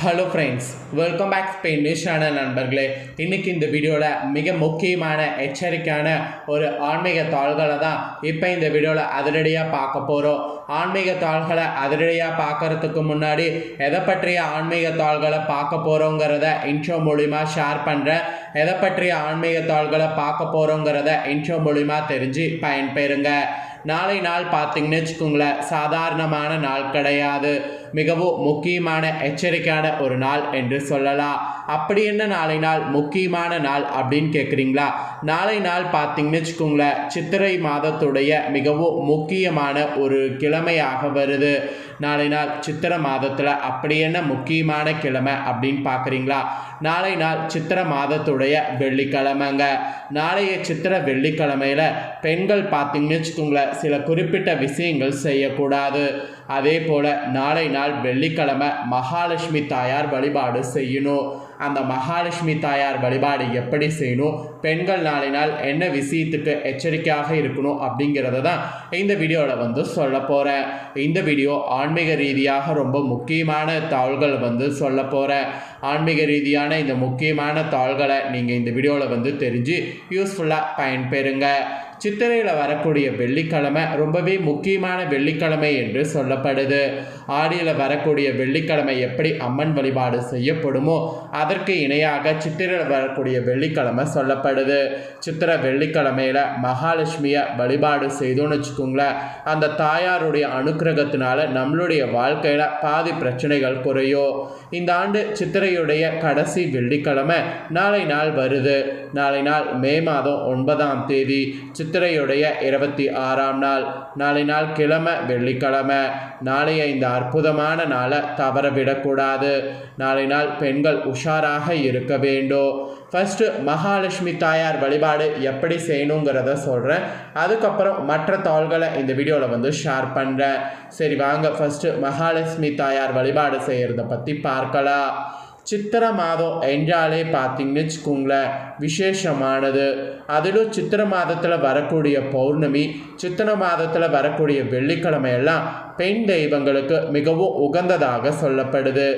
Hello friends welcome back Spain news channel நண்பர்களே. இன்னைக்கு இந்த வீடியோவில் மிக முக்கியமான எச்சரிக்கையான ஒரு ஆன்மீக தாள்களை தான் இப்போ இந்த வீடியோவில் அதிரடியாக பார்க்க போகிறோம் ஆன்மீக தாள்களை அதிரடியாக பார்க்கறதுக்கு முன்னாடி எதை பற்றிய ஆன்மீக தாள்களை பார்க்க போகிறோங்கிறத இன்ட்ரோ மூலிமா ஷேர் பண்ணுறேன் எதை பற்றிய ஆன்மீக தாள்களை பார்க்க போகிறோங்கிறத இன்ட்ரோ மூலிமா தெரிஞ்சு பயன்பெறுங்க. நாளை நாள் பார்த்தீங்கன்னு வச்சுக்கோங்களேன் சாதாரணமான நாள் கிடையாது. மிகவும் முக்கியமான எச்சரிக்கையான ஒரு நாள் என்று சொல்லலாம். அப்படி என்ன நாளை நாள் முக்கியமான நாள் அப்படின்னு கேட்குறீங்களா நாளை நாள் பார்த்தீங்கன்னு வச்சுக்கோங்களேன் சித்திரை மாதத்துடைய மிகவும் முக்கியமான ஒரு கிழமையாக வருது. நாளை நாள் சித்திர மாதத்தில் அப்படி என்ன முக்கியமான கிழமை அப்படின்னு பார்க்குறீங்களா? நாளை நாள் சித்திர மாதத்துடைய வெள்ளிக்கிழமைங்க. நாளைய சித்திர வெள்ளிக்கிழமையில் பெண்கள் பார்த்தீங்கன்னு வச்சுக்கோங்களேன் சில குறிப்பிட்ட விஷயங்கள் செய்யக்கூடாது. அதே போல் நாளை நாள் வெள்ளிக்கிழமை மகாலட்சுமி தாயார் வழிபாடு செய்யணும். அந்த மகாலட்சுமி தாயார் வழிபாடு எப்படி செய்யணும்? பெண்கள் நாளை நாள் என்ன விஷயத்துக்கு எச்சரிக்கையாக இருக்கணும் அப்படிங்கிறத தான் இந்த வீடியோவில் வந்து சொல்ல போகிறேன் இந்த வீடியோ ஆன்மீக ரீதியாக ரொம்ப முக்கியமான தாள்கள் வந்து சொல்ல போகிறேன் ஆன்மீக ரீதியான இந்த முக்கியமான தாள்களை நீங்கள் இந்த வீடியோவில் வந்து தெரிஞ்சு யூஸ்ஃபுல்லாக பயன்பெறுங்க. சித்திரையில் வரக்கூடிய வெள்ளிக்கிழமை ரொம்பவே முக்கியமான வெள்ளிக்கிழமை என்று சொல்லப்படுது. ஆடியில் வரக்கூடிய வெள்ளிக்கிழமை எப்படி அம்மன் வழிபாடு செய்யப்படுமோ அதற்கு இணையாக சித்திரையில் வரக்கூடிய வெள்ளிக்கிழமை சொல்லப்படுது. சித்திரை வெள்ளிக்கிழமையில் மகாலட்சுமியை வழிபாடு செய்தோன்னு வச்சுக்கோங்களேன். அந்த தாயாருடைய அனுக்கிரகத்தினால நம்மளுடைய வாழ்க்கையில் பாதி பிரச்சனைகள் குறையும். இந்த ஆண்டு சித்திரையுடைய கடைசி வெள்ளிக்கிழமை நாளை நாள் வருது. நாளை நாள் மே மாதம் ஒன்பதாம் தேதி சித்திரையுடைய இருபத்தி ஆறாம் நாள். நாளை நாள் கிழமை வெள்ளிக்கிழமை. நாளைய இந்த அற்புதமான நாளை தவற விடக்கூடாது நாளை நாள் பெண்கள் உஷாராக இருக்க வேண்டும். ஃபஸ்ட்டு மகாலட்சுமி தாயார் வழிபாடு எப்படி செய்யணுங்கிறத சொல்கிறேன் அதுக்கப்புறம் மற்ற தாள்களை இந்த வீடியோவில் வந்து ஷேர் பண்ணுறேன் சரி வாங்க. ஃபஸ்ட்டு மகாலட்சுமி தாயார் வழிபாடு செய்கிறத பற்றி பார்க்கலாம். சித்திர மாதம் என்றாலே பார்த்தீங்கன்னு வச்சுக்கோங்களேன் விசேஷமானது. அதிலும் சித்திர மாதத்தில் வரக்கூடிய பௌர்ணமி சித்திர மாதத்தில் வரக்கூடிய வெள்ளிக்கிழமையெல்லாம் பெண் தெய்வங்களுக்கு மிகவும் உகந்ததாக சொல்லப்படுது.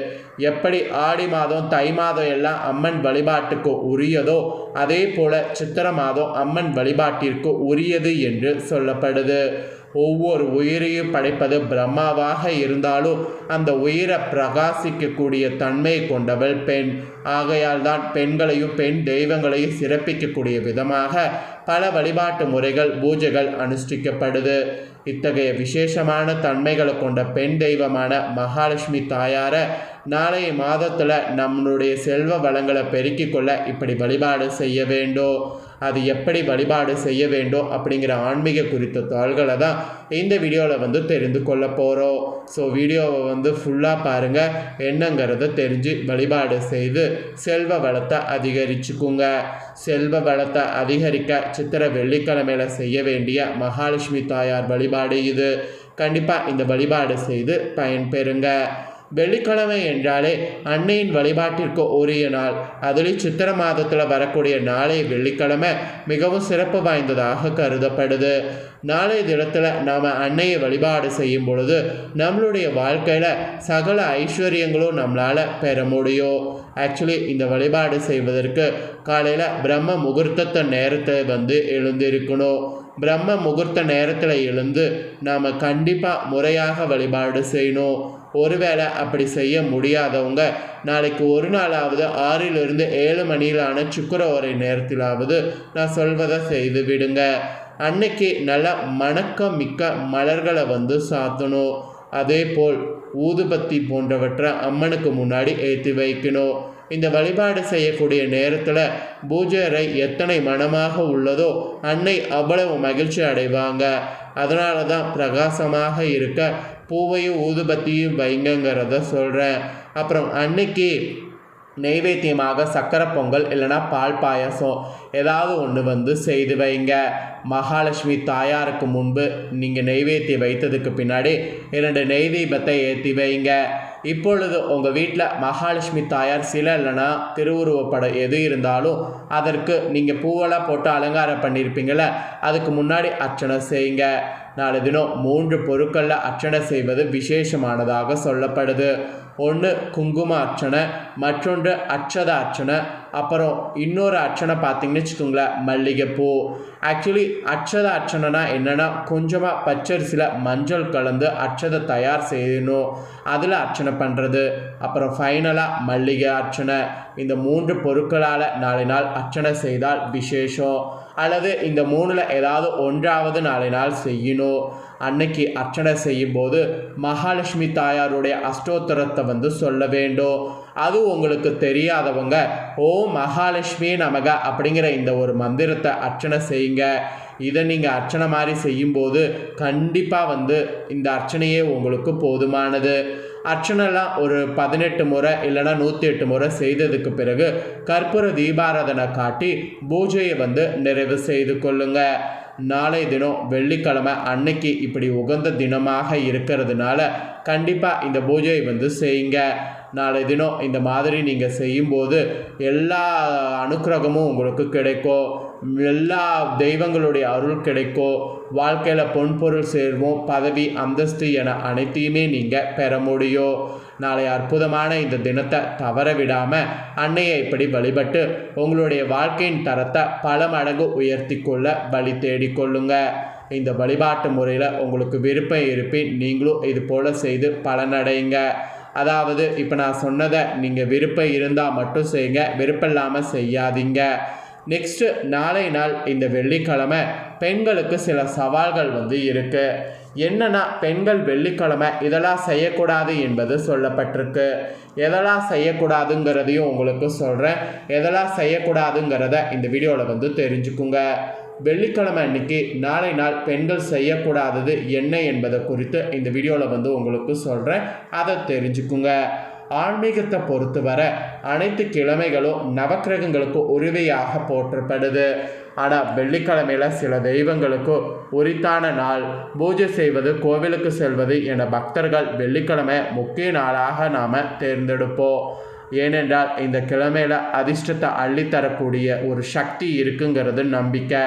எப்படி ஆடி மாதம் தை மாதம் எல்லாம் அம்மன் வழிபாட்டுக்கு உரியதோ அதே போல் சித்திர மாதம் அம்மன் வழிபாட்டிற்கு உரியது என்று சொல்லப்படுது. ஒவ்வொரு உயிரையும் படைப்பது பிரம்மாவாக இருந்தாலும் அந்த உயிரை பிரகாசிக்கக்கூடிய தன்மை கொண்டவள் பெண். ஆகையால் தான் பெண்களையும் பெண் தெய்வங்களையும் சிறப்பிக்கக்கூடிய விதமாக பல வழிபாட்டு முறைகள் பூஜைகள் அனுஷ்டிக்கப்படுது. இத்தகைய விசேஷமான தன்மைகளை கொண்ட பெண் தெய்வமான மகாலட்சுமி தாயாரை நாளைய மாதத்தில் நம்மளுடைய செல்வ வளங்களை பெருக்கிக் கொள்ள இப்படி வழிபாடு செய்ய வேண்டும். அது எப்படி வழிபாடு செய்ய வேண்டும் அப்படிங்கிற ஆன்மீக குறித்த தாள்களை தான் இந்த வீடியோவில் வந்து தெரிந்து கொள்ள போகிறோம் ஸோ வீடியோவை வந்து ஃபுல்லாக பாருங்கள் என்னங்கிறத தெரிஞ்சு வழிபாடு செய்து செல்வ வளத்தை அதிகரிச்சுக்குங்க. செல்வ வளத்தை அதிகரிக்க சித்திர வெள்ளிக்கிழமையில் செய்ய வேண்டிய மகாலட்சுமி தாயார் வழிபாடு இது. கண்டிப்பாக இந்த வழிபாடு செய்து பயன்பெறுங்க. வெள்ளிக்கிழமை என்றாலே அன்னையின் வழிபாட்டிற்கு உரிய நாள். அதில் சித்திர மாதத்தில் வரக்கூடிய நாளை வெள்ளிக்கிழமை. மிகவும் சிறப்பு வாய்ந்ததாக கருதப்படுது. நாளைய தினத்தில் நாம் அன்னையை வழிபாடு செய்யும் பொழுது நம்மளுடைய வாழ்க்கையில் சகல ஐஸ்வர்யங்களும் நம்மளால் பெற முடியும். ஆக்சுவலி இந்த வழிபாடு செய்வதற்கு காலையில் பிரம்ம முகூர்த்தத்தை நேரத்தை வந்து எழுந்திருக்கணும். பிரம்ம முகூர்த்த நேரத்தில் எழுந்து நாம் கண்டிப்பாக முறையாக வழிபாடு செய்யணும். ஒருவேளை அப்படி செய்ய முடியாதவங்க நாளைக்கு ஒரு நாளாவது ஆறிலிருந்து ஏழு மணியிலான சுக்கர உரை நேரத்திலாவது நான் சொல்வதை செய்து விடுங்க. அன்னைக்கு நல்ல மணக்கம் மிக்க மலர்களை வந்து சாத்தணும். அதே போல் ஊதுபத்தி போன்றவற்றை அம்மனுக்கு முன்னாடி ஏற்றி வைக்கணும். இந்த வழிபாடு செய்யக்கூடிய நேரத்தில் பூஜை அறை எத்தனை மனமாக உள்ளதோ அன்னை அவ்வளவு மகிழ்ச்சி அடைவாங்க. அதனால தான் பிரகாசமாக இருக்க பூவையும் ஊதுபத்தியும் வைங்கங்கிறத சொல்கிறேன் அப்புறம் அன்னைக்கு நெய்வேத்தியமாக சக்கரை பொங்கல் இல்லைனா பால் பாயசம் ஏதாவது ஒன்று வந்து செய்து வைங்க. மகாலட்சுமி தாயாருக்கு முன்பு நீங்கள் நெய்வேத்தியம் வைத்ததுக்கு பின்னாடி இரண்டு நெய் தீபத்தை ஏற்றி வைங்க. இப்பொழுது உங்கள் வீட்டில் மகாலட்சுமி தாயார் சிலை இல்லைன்னா திருவுருவப்படம் எது இருந்தாலும் அதற்கு நீங்கள் பூவெல்லாம் போட்டு அலங்காரம் பண்ணியிருப்பீங்கள அதுக்கு முன்னாடி அர்ச்சனை செய்யுங்க. நாலு தினம் மூன்று பொருட்களில் அர்ச்சனை செய்வது விசேஷமானதாக சொல்லப்படுது. ஒன்று குங்கும அர்ச்சனை மற்றொன்று அட்சத அர்ச்சனை அப்புறம் இன்னொரு அர்ச்சனை பார்த்தீங்கன்னு வச்சுக்கோங்களேன் மல்லிகைப்பூ. ஆக்சுவலி அட்சத அர்ச்சனைனா என்னென்னா கொஞ்சமாக பச்சரிசியில் மஞ்சள் கலந்து அட்சதை தயார் செய்யணும். அதில் அர்ச்சனை பண்ணுறது அப்புறம் ஃபைனலாக மல்லிகை அர்ச்சனை. இந்த மூன்று பொருட்களால் நாளை நாள் அர்ச்சனை செய்தால் விசேஷம். அல்லது இந்த மூணில் ஏதாவது ஒன்றாவது நாளை நாள் செய்யணும். அன்னைக்கு அர்ச்சனை செய்யும்போது மகாலட்சுமி தாயாருடைய அஷ்டோத்தரத்தை வந்து சொல்ல வேண்டும். அது உங்களுக்கு தெரியாதவங்க ஓ மகாலட்சுமி நமக அப்படிங்கிற இந்த ஒரு மந்திரத்தை அர்ச்சனை செய்யுங்க. இதை நீங்கள் அர்ச்சனை மாதிரி செய்யும்போது கண்டிப்பாக வந்து இந்த அர்ச்சனையே உங்களுக்கு போதுமானது. அர்ச்சனைலாம் ஒரு பதினெட்டு முறை இல்லைன்னா நூற்றி எட்டு முறை செய்ததுக்கு பிறகு கற்பூர தீபாராதனை காட்டி பூஜையை வந்து நிறைவு செய்து கொள்ளுங்கள் நாளை தினம் வெள்ளிக்கிழமை அன்னைக்கு இப்படி உகந்த தினமாக இருக்கிறதுனால கண்டிப்பாக இந்த பூஜையை வந்து செய்யுங்க. நாளை தினம் இந்த மாதிரி நீங்கள் செய்யும்போது எல்லா அனுக்கிரகமும் உங்களுக்கு கிடைக்கும். எல்லா தெய்வங்களுடைய அருள் கிடைக்கும். வாழ்க்கையில் பொன்பொருள் சேர்வோம் பதவி அந்தஸ்து என அனைத்தையுமே நீங்கள் பெற முடியும். நாளை அற்புதமான இந்த தினத்தை தவற விடாமல் அன்னையை இப்படி வழிபட்டு உங்களுடைய வாழ்க்கையின் தரத்தை பல மடங்கு உயர்த்தி கொள்ள வழி தேடிக்கொள்ளுங்க இந்த வழிபாட்டு முறையில் உங்களுக்கு விருப்பம் இருப்பின் நீங்களும் இது போல் செய்து பலனடைங்க அதாவது இப்போ நான் சொன்னதை நீங்கள் விருப்பம் இருந்தால் மட்டும் செய்யுங்க விருப்பம் இல்லாமல் செய்யாதீங்க. நெக்ஸ்ட்டு நாளை நாள் இந்த வெள்ளிக்கிழமை பெண்களுக்கு சில சவால்கள் வந்து இருக்குது என்னன்னா பெண்கள் வெள்ளிக்கிழமை இதெல்லாம் செய்யக்கூடாது என்பது சொல்லப்பட்டிருக்கு. எதெல்லாம் செய்யக்கூடாதுங்கிறதையும் உங்களுக்கு சொல்கிறேன் எதெல்லாம் செய்யக்கூடாதுங்கிறத இந்த வீடியோவில் வந்து தெரிஞ்சுக்குங்க. வெள்ளிக்கிழமை அன்னைக்கு நாளை நாள் பெண்கள் செய்யக்கூடாதது என்ன என்பதை குறித்து இந்த வீடியோவில் வந்து உங்களுக்கு சொல்கிறேன் அதை தெரிஞ்சுக்குங்க. ஆன்மீகத்தை பொறுத்தவரை அனைத்து கிழமைகளும் நவக்கிரகங்களுக்கு உரிமையாக போற்றப்படுது. ஆனால் வெள்ளிக்கிழமையில் சில தெய்வங்களுக்கு உரித்தான நாள் பூஜை செய்வது கோவிலுக்கு செல்வது என பக்தர்கள் வெள்ளிக்கிழமை முக்கிய நாளாக நாம் தேர்ந்தெடுப்போம். ஏனென்றால் இந்த கிழமையில் அதிர்ஷ்டத்தை அள்ளித்தரக்கூடிய ஒரு சக்தி இருக்குங்கிறது நம்பிக்கை.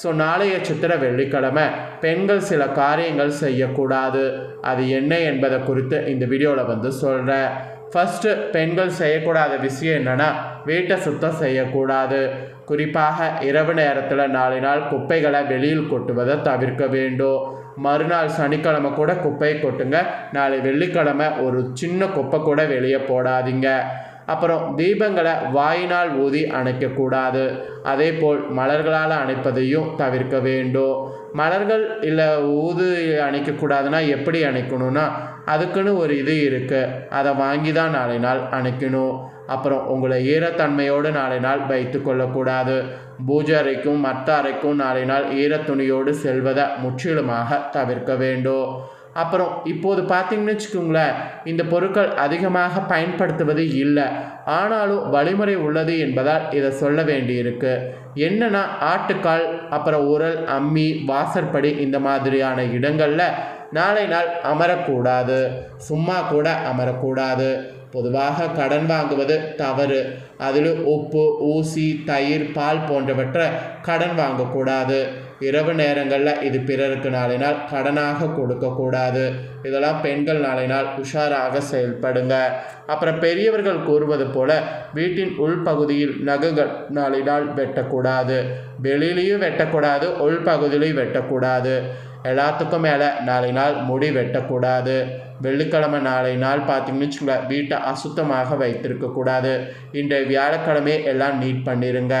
ஸோ நாளைய சித்திர வெள்ளிக்கிழமை பெண்கள் சில காரியங்கள் செய்யக்கூடாது. அது என்ன என்பதை குறித்து இந்த வீடியோவில் வந்து சொல்கிறேன் ஃபஸ்ட்டு பெண்கள் செய்யக்கூடாத விஷயம் என்னென்னா வீட்டை சுத்தம் செய்யக்கூடாது. குறிப்பாக இரவு நேரத்தில் நாலு நாள் குப்பைகளை வெளியில் கொட்டுவதை தவிர்க்க வேண்டும். மறுநாள் சனிக்கிழமை கூட குப்பையை கொட்டுங்க. நாளை வெள்ளிக்கிழமை ஒரு சின்ன குப்பை கூட வெளியே போடாதீங்க. அப்புறம் தீபங்களை வாயினால் ஊதி அணைக்கக்கூடாது. அதே போல் மலர்களால் அணைப்பதையும் தவிர்க்க வேண்டும். மலர்கள் இல்லை ஊது அணைக்கக்கூடாதுன்னா எப்படி அணைக்கணும்னா அதுக்குன்னு ஒரு இது இருக்குது அதை வாங்கி தான் நாளை நாள் அணைக்கணும் அப்புறம் உங்களை ஈரத்தன்மையோடு நாளை நாள் வைத்து கொள்ளக்கூடாது. பூஜை அறைக்கும் மற்ற அறைக்கும் நாளை நாள் ஈரத்துணியோடு செல்வதை முற்றிலுமாக தவிர்க்க வேண்டும். அப்புறம் இப்போது பார்த்தீங்கன்னு வச்சுக்கோங்களேன் இந்த பொருட்கள் அதிகமாக பயன்படுத்துவது இல்லை. ஆனாலும் வழிமுறை உள்ளது என்பதால் இதை சொல்ல வேண்டியிருக்கு. என்னென்னா ஆட்டுக்கால் அப்புறம் உரல் அம்மி வாசற்படி இந்த மாதிரியான இடங்களில் நாளை நாள் அமரக்கூடாது சும்மா கூட அமரக்கூடாது. பொதுவாக கடன் வாங்குவது தவறு. அதில் உப்பு ஊசி தயிர் பால் போன்றவற்றை கடன் வாங்கக்கூடாது. இரவு நேரங்களில் இது பிறருக்கு நாளினால் கடனாக கொடுக்கக்கூடாது. இதெல்லாம் பெண்கள் நாளினால் உஷாராக செயல்படுங்க. அப்புறம் பெரியவர்கள் கூறுவது போல வீட்டின் உள்பகுதியில் நகைகள் நாளினால் வெட்டக்கூடாது. வெளியிலையும் வெட்டக்கூடாது உள்பகுதியிலையும் வெட்டக்கூடாது. எல்லாத்துக்கும் மேலே நாளை நாள் முடி வெட்டக்கூடாது. வெள்ளிக்கிழமை நாளை நாள் பார்த்தீங்கன்னு வச்சுக்கோங்களேன் வீட்டை அசுத்தமாக வைத்திருக்கக்கூடாது இன்றைய வியாழக்கிழமை எல்லாம் நீட் பண்ணிடுங்க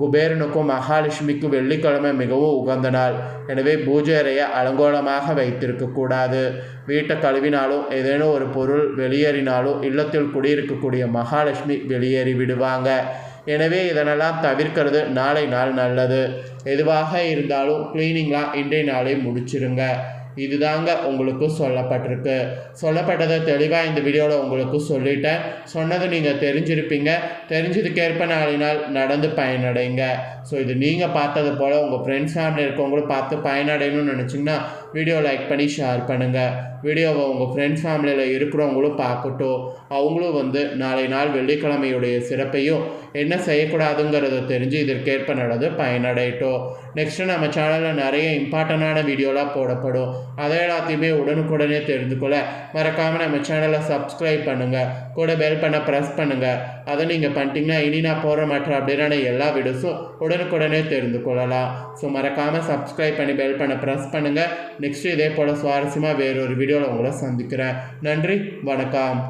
குபேரனுக்கும் மகாலட்சுமிக்கும் வெள்ளிக்கிழமை மிகவும் உகந்த நாள். எனவே பூஜை அறையை அலங்கோலமாக வைத்திருக்கக்கூடாது வீட்டை கழுவினாலும் ஏதேனும் ஒரு பொருள் வெளியேறினாலும் இல்லத்தில் குடியிருக்கக்கூடிய மகாலட்சுமி வெளியேறி விடுவாங்க. எனவே இதனெல்லாம் தவிர்க்கிறது நாளை நாள் நல்லது. எதுவாக இருந்தாலும் க்ளீனிங்லாம் இன்றைய நாளே முடிச்சிருங்க. இதுதாங்க உங்களுக்கு சொல்லப்பட்டிருக்கு. சொல்லப்பட்டதை தெளிவாக இந்த வீடியோவில் உங்களுக்கு சொல்லிட்டேன். சொன்னது நீங்கள் தெரிஞ்சிருப்பீங்க. தெரிஞ்சதுக்கேற்ப நாளினால் நடந்து பயனடைங்க. ஸோ இது நீங்கள் பார்த்தது போல் உங்கள் ஃப்ரெண்ட்ஸ் ஃபேமிலி இருக்கவங்களும் பார்த்து பயனடையணும்னு நினச்சிங்கன்னா வீடியோ லைக் பண்ணி ஷேர் பண்ணுங்கள் வீடியோவை உங்கள் ஃப்ரெண்ட்ஸ் ஃபேமிலியில் இருக்கிறவங்களும் பார்க்கட்டும். அவங்களும் வந்து நாளை நாள் வெள்ளிக்கிழமையுடைய சிறப்பையும் என்ன செய்யக்கூடாதுங்கிறத தெரிஞ்சு இதற்கேற்ப நடந்து பயனடையட்டும். நெக்ஸ்ட்டு நம்ம சேனலில் நிறைய இம்பார்ட்டண்டான வீடியோலாம் போடப்படும். அதை எல்லாத்தையுமே உடனுக்குடனே தெரிந்து கொள்ள மறக்காமல் நம்ம சேனலை சப்ஸ்கிரைப் பண்ணுங்கள் கூட பெல் பண்ண ப்ரெஸ் பண்ணுங்கள் அதை நீங்கள் பண்ணிட்டீங்கன்னா இனி நான் போகிற மற்ற அப்படின்னா எல்லா வீடியோஸும் உடனுக்குடனே தெரிந்து கொள்ளலாம். ஸோ மறக்காமல் சப்ஸ்கிரைப் பண்ணி பெல் பண்ண ப்ரெஸ் பண்ணுங்கள் நெக்ஸ்ட்டு இதே போல் சுவாரஸ்யமாக வேறொரு வீடியோவில் உங்களை சந்திக்கிறேன். நன்றி வணக்கம்.